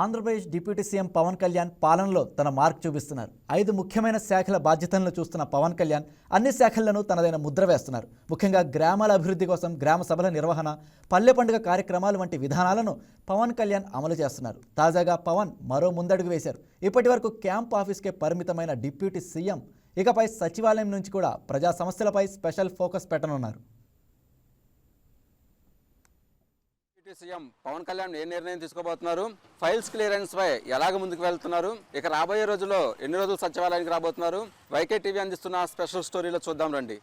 Andhra Pradesh deputy CM Pawan Kalyan పాలనలో తన mark చూపిస్తున్నారు. ఐదు ముఖ్యమైన శాఖల బాధ్యతలను చూస్తున్న పవన్ కళ్యాణ్ అన్ని శాఖలను తనదైన ముద్ర వేస్తున్నారు. ముఖ్యంగా గ్రామాల అభివృద్ధి కోసం గ్రామ సభల నిర్వహణ పల్లె పండుగ కార్యక్రమాలు వంటి విధానాలను పవన్ కళ్యాణ్ అమలు చేస్తున్నారు. తాజాగా పవన్ మరో ముందడుగు వేశారు. ఇప్పటి వరకు క్యాంప్ ఆఫీస్కే పరిమితమైన డిప్యూటీ సీఎం ఇకపై సచివాలయం నుంచి కూడా ప్రజా సమస్యలపై స్పెషల్ ఫోకస్ పెట్టనున్నారు. డిప్యూటీ సీఎం పవన్ కళ్యాణ్ ఏ నిర్ణయం తీసుకోబోతున్నారు? ఫైల్స్ క్లియరెన్స్ పై ఎలాగ ముందుకు వెళ్తున్నారు? ఇక రాబోయే రోజుల్లో ఎన్ని రోజులు సచివాలయానికి రాబోతున్నారు? వైకే టీవీ అందిస్తున్న స్పెషల్ స్టోరీలో చూద్దాం రండి.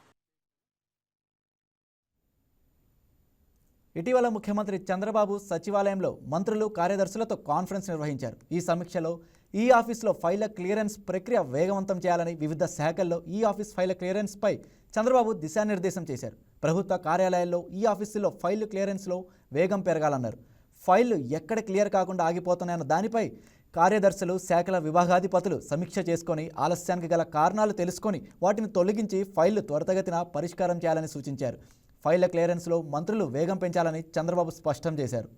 ఇటీవల ముఖ్యమంత్రి చంద్రబాబు సచివాలయంలో మంత్రులు కార్యదర్శులతో కాన్ఫరెన్స్ నిర్వహించారు. ఈ సమీక్షలో ఈ ఆఫీస్లో ఫైళ్ళ క్లియరెన్స్ ప్రక్రియ వేగవంతం చేయాలని వివిధ శాఖల్లో ఈ ఆఫీస్ ఫైళ్ళ క్లియరెన్స్పై చంద్రబాబు దిశానిర్దేశం చేశారు. ప్రభుత్వ కార్యాలయాల్లో ఈ ఆఫీసులో ఫైళ్ళు క్లియరెన్స్లో వేగం పెరగాలన్నారు. ఫైళ్ళు ఎక్కడ క్లియర్ కాకుండా ఆగిపోతున్నాయన్న దానిపై కార్యదర్శులు శాఖల విభాగాధిపతులు సమీక్ష చేసుకొని ఆలస్యానికి గల కారణాలు తెలుసుకొని వాటిని తొలగించి ఫైళ్ళు త్వరితగతిన పరిష్కారం చేయాలని సూచించారు. ఫైళ్ళ క్లియరెన్స్లో మంత్రులు వేగం పెంచాలని చంద్రబాబు స్పష్టం చేశారు.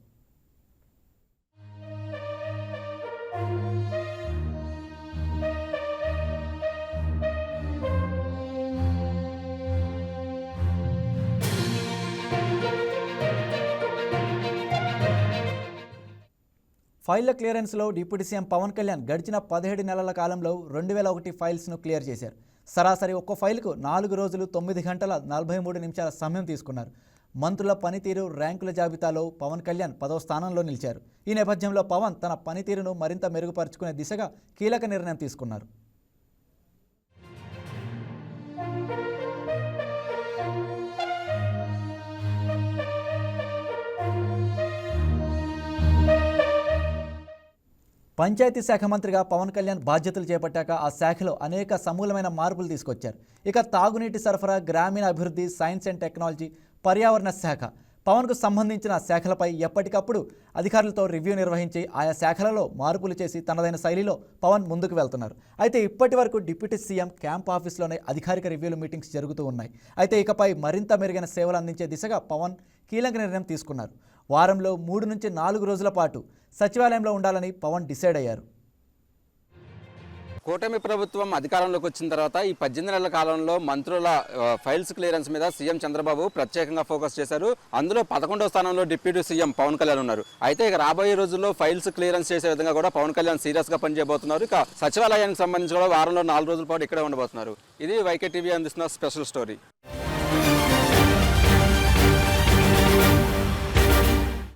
ఫైళ్ళ క్లియరెన్స్లో డిప్యూటీ సీఎం పవన్ కళ్యాణ్ గడిచిన పదిహేడు నెలల కాలంలో రెండు వేల ఒకటి ఫైల్స్ను క్లియర్ చేశారు. సరాసరి ఒక్కో ఫైల్కు నాలుగు రోజులు తొమ్మిది గంటల నలభై మూడు నిమిషాల సమయం తీసుకున్నారు. మంత్రుల పనితీరు ర్యాంకుల జాబితాలో పవన్ కళ్యాణ్ పదవ స్థానంలో నిలిచారు. ఈ నేపథ్యంలో పవన్ తన పనితీరును మరింత మెరుగుపరుచుకునే దిశగా కీలక నిర్ణయం తీసుకున్నారు. పంచాయతీ శాఖ మంత్రిగా పవన్ కళ్యాణ్ బాధ్యతలు చేపట్టాక ఆ శాఖలో అనేక సమూలమైన మార్పులు తీసుకొచ్చారు. ఇక తాగునీటి సరఫరా గ్రామీణ అభివృద్ధి సైన్స్ అండ్ టెక్నాలజీ పర్యావరణ శాఖ పవన్కు సంబంధించిన శాఖలపై ఎప్పటికప్పుడు అధికారులతో రివ్యూ నిర్వహించి ఆయా శాఖలలో మార్పులు చేసి తనదైన శైలిలో పవన్ ముందుకు వెళ్తున్నారు. అయితే ఇప్పటి వరకు డిప్యూటీ సీఎం క్యాంప్ ఆఫీస్లోనే అధికారిక రివ్యూలు మీటింగ్స్ జరుగుతూ ఉన్నాయి. అయితే ఇకపై మరింత మెరుగైన సేవలు అందించే దిశగా పవన్ కీలక నిర్ణయం తీసుకున్నారు. వారంలో మూడు నుంచి నాలుగు రోజుల పాటు సచివాలయంలో ఉండాలని పవన్ డిసైడ్ అయ్యారు. కూటమి ప్రభుత్వం అధికారంలోకి వచ్చిన తర్వాత ఈ పద్దెనిమిది నెలల కాలంలో మంత్రుల ఫైల్స్ క్లియరెన్స్ మీద సీఎం చంద్రబాబు ప్రత్యేకంగా ఫోకస్ చేశారు. అందులో పదకొండవ స్థానంలో డిప్యూటీ సీఎం పవన్ కళ్యాణ్ ఉన్నారు. అయితే ఇక రాబోయే రోజుల్లో ఫైల్స్ క్లియరెన్స్ చేసే విధంగా కూడా పవన్ కళ్యాణ్ సీరియస్గా పనిచేయబోతున్నారు. ఇక సచివాలయానికి సంబంధించి కూడా వారంలో నాలుగు రోజుల పాటు ఇక్కడే ఉండబోతున్నారు. ఇది వైకే టీవీ అందిస్తున్న స్పెషల్ స్టోరీ.